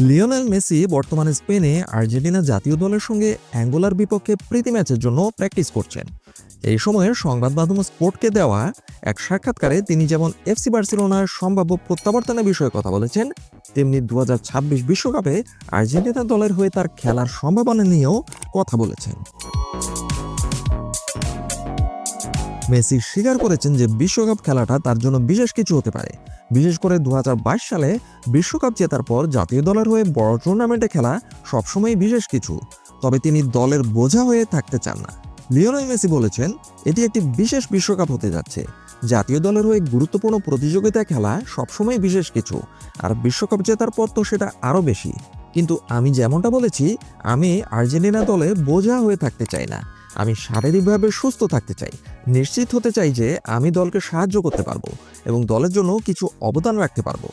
Lionel Messi বর্তমানে স্পেনে Argentina জাতীয় দলের সঙ্গে অ্যাঙ্গোলার বিপক্ষে প্রীতি ম্যাচের জন্য প্র্যাকটিস করছেন। এই সময়ে সংবাদ মাধ্যম স্পোর্টকে দেওয়া এক সাক্ষাৎকারে তিনি যেমন এফসি বার্সেলোনার সম্ভাব্য প্রত্যাবর্তনের বিষয়ে কথা বলেছেন, তেমনি দু বিশ্বকাপে আর্জেন্টিনা দলের হয়ে তার খেলার সম্ভাবনা নিয়েও কথা বলেছেন। মেসি স্বীকার করেছেন যে বিশ্বকাপ খেলাটা তার জন্য বিশেষ কিছু হতে পারে। বিশেষ করে দু হাজার বাইশ সালে বিশ্বকাপ জেতার পর জাতীয় দলের হয়ে বড় টুর্নামেন্টে খেলা সবসময় বিশেষ কিছু। তবে তিনি দলের বোঝা হয়ে থাকতে চান না। লিওনেল মেসি বলেছেন, এটি একটি বিশেষ বিশ্বকাপ হতে যাচ্ছে। জাতীয় দলের হয়ে গুরুত্বপূর্ণ প্রতিযোগিতায় খেলা সবসময় বিশেষ কিছু, আর বিশ্বকাপ জেতার পর তো সেটা আরও বেশি। কিন্তু আমি যেমনটা বলেছি, আমি আর্জেন্টিনা দলে বোঝা হয়ে থাকতে চাই না। আমি শারীরিকভাবে সুস্থ থাকতে চাই। নিশ্চিত হতে চাই যে আমি দলকে সাহায্য করতে পারব এবং দলের জন্য কিছু অবদান রাখতে পারব।